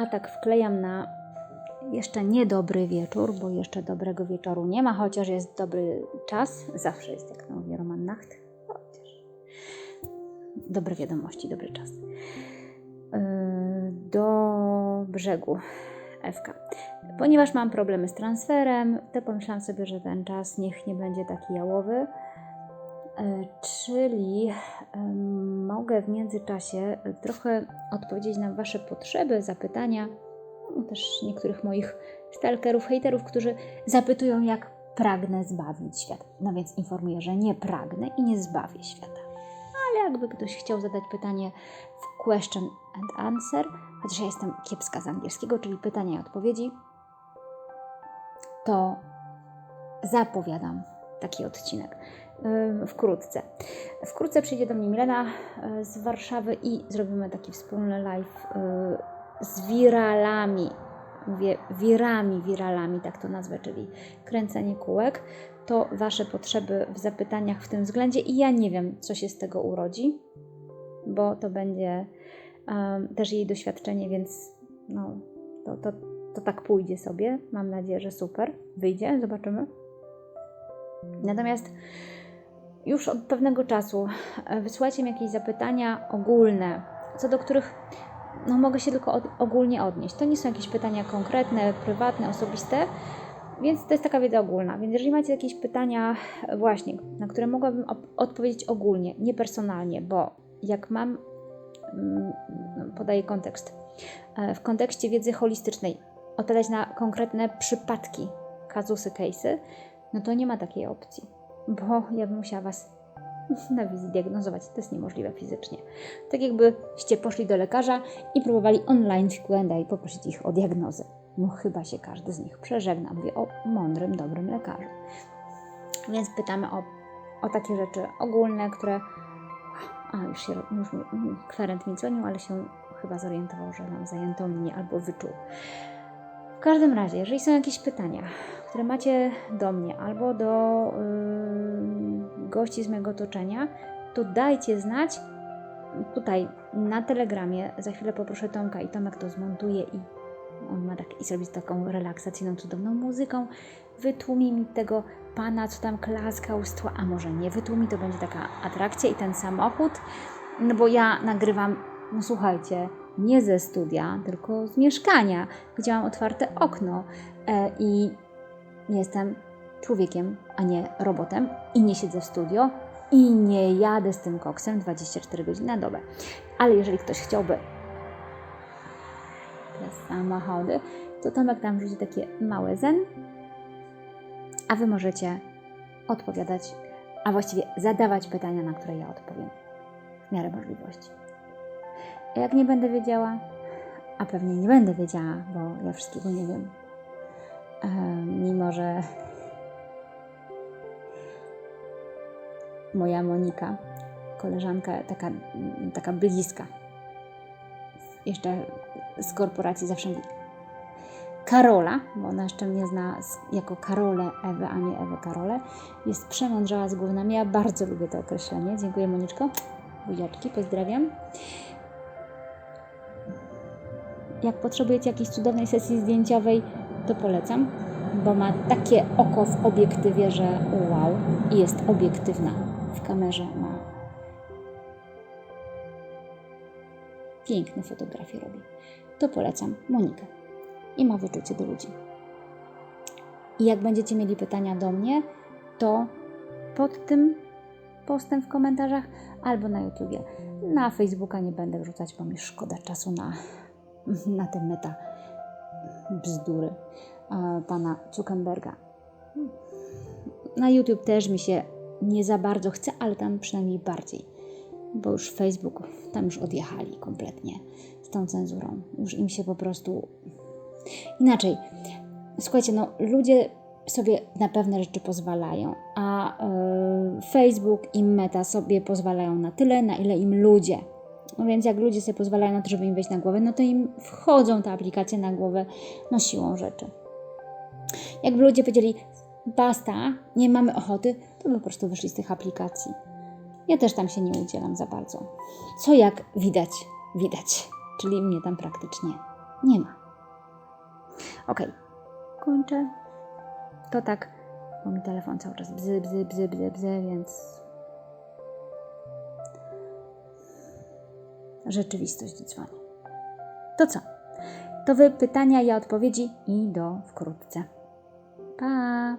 a tak wklejam na jeszcze niedobry wieczór, bo jeszcze dobrego wieczoru nie ma, chociaż jest dobry czas. Zawsze jest, jak mówi Roman Nacht. Chociaż. Dobre wiadomości, dobry czas. Yy, Do brzegu Ewka. Ponieważ mam problemy z transferem, to pomyślałam sobie, że ten czas niech nie będzie taki jałowy. E, Czyli mogę w międzyczasie e, trochę odpowiedzieć na Wasze potrzeby, zapytania, no też niektórych moich stalkerów, hejterów, którzy zapytują, jak pragnę zbawić świat. No więc informuję, że nie pragnę i nie zbawię świata. Ale jakby ktoś chciał zadać pytanie w question and answer, chociaż ja jestem kiepska z angielskiego, czyli pytania i odpowiedzi, to zapowiadam taki odcinek wkrótce. Wkrótce przyjdzie do mnie Milena yy, z Warszawy i zrobimy taki wspólny live yy, z wiralami. Mówię wirami, wiralami, tak to nazwę, czyli kręcenie kółek. To Wasze potrzeby w zapytaniach w tym względzie i ja nie wiem, co się z tego urodzi, bo to będzie um, też jej doświadczenie, więc no, to, to, to tak pójdzie sobie. Mam nadzieję, że super. Wyjdzie, zobaczymy. Natomiast już od pewnego czasu e, wysyłacie mi jakieś zapytania ogólne, co do których no, mogę się tylko od, ogólnie odnieść. To nie są jakieś pytania konkretne, prywatne, osobiste, więc to jest taka wiedza ogólna. Więc jeżeli macie jakieś pytania, e, właśnie, na które mogłabym odpowiedzieć ogólnie, nie personalnie, bo jak mam, mm, podaję kontekst, e, w kontekście wiedzy holistycznej, odpowiadać na konkretne przypadki, kazusy, case'y, no to nie ma takiej opcji, bo ja bym musiała Was na wizji diagnozować. To jest niemożliwe fizycznie. Tak jakbyście poszli do lekarza i próbowali online w Q&A poprosić ich o diagnozę. No chyba się każdy z nich przeżegna. Mówię o mądrym, dobrym lekarzu. Więc pytamy o, o takie rzeczy ogólne, które... A, już się... Już kwerent mi dzwonił, ale się chyba zorientował, że mam zajętą linię albo wyczuł. W każdym razie, jeżeli są jakieś pytania, które macie do mnie albo do yy, gości z mojego otoczenia, to dajcie znać tutaj na Telegramie. Za chwilę poproszę Tomka i Tomek to zmontuje i on ma tak i zrobi z taką relaksacyjną, cudowną muzyką. Wytłumi mi tego pana, co tam klaskał z a może nie wytłumi, to będzie taka atrakcja i ten samochód, no bo ja nagrywam, no słuchajcie, nie ze studia, tylko z mieszkania, gdzie mam otwarte okno e, i jestem człowiekiem, a nie robotem i nie siedzę w studio i nie jadę z tym koksem 24 godziny na dobę. Ale jeżeli ktoś chciałby te samochody, to Tomek tam rzuci takie małe zen, a Wy możecie odpowiadać, a właściwie zadawać pytania, na które ja odpowiem w miarę możliwości. Jak nie będę wiedziała, a pewnie nie będę wiedziała, bo ja wszystkiego nie wiem, Em, mimo że moja Monika, koleżanka taka, taka bliska, jeszcze z korporacji zawsze mówi Karola, bo ona jeszcze mnie zna jako Karolę Ewę, a nie Ewę Karolę, jest przemądrzała z głównymi. Ja bardzo lubię to określenie. Dziękuję Moniczko. Buziaczki, pozdrawiam. Jak potrzebujecie jakiejś cudownej sesji zdjęciowej, to polecam, bo ma takie oko w obiektywie, że wow, i jest obiektywna w kamerze. Ma piękne fotografie robi. To polecam Monikę i ma wyczucie do ludzi. I jak będziecie mieli pytania do mnie, to pod tym postem w komentarzach albo na YouTubie. Na Facebooka nie będę wrzucać, bo mi szkoda czasu na, na te meta bzdury e, pana Zuckerberga. Na YouTube też mi się nie za bardzo chce, ale tam przynajmniej bardziej, bo już Facebook, tam już odjechali kompletnie z tą cenzurą. Już im się po prostu inaczej. Słuchajcie, no ludzie sobie na pewne rzeczy pozwalają, a e, Facebook i Meta sobie pozwalają na tyle, na ile im ludzie. No więc jak ludzie sobie pozwalają na to, żeby im wejść na głowę, no to im wchodzą te aplikacje na głowę, no siłą rzeczy. Jakby ludzie powiedzieli, basta, nie mamy ochoty, to by po prostu wyszli z tych aplikacji. Ja też tam się nie udzielam za bardzo. Co jak widać, widać, czyli mnie tam praktycznie Nie ma. Ok, kończę. To tak, bo mi telefon cały czas bzy, bzy, bzy, bzy, bzy, więc rzeczywistość dzwoni. To co? To wy pytania, ja odpowiedzi i do wkrótce. Pa!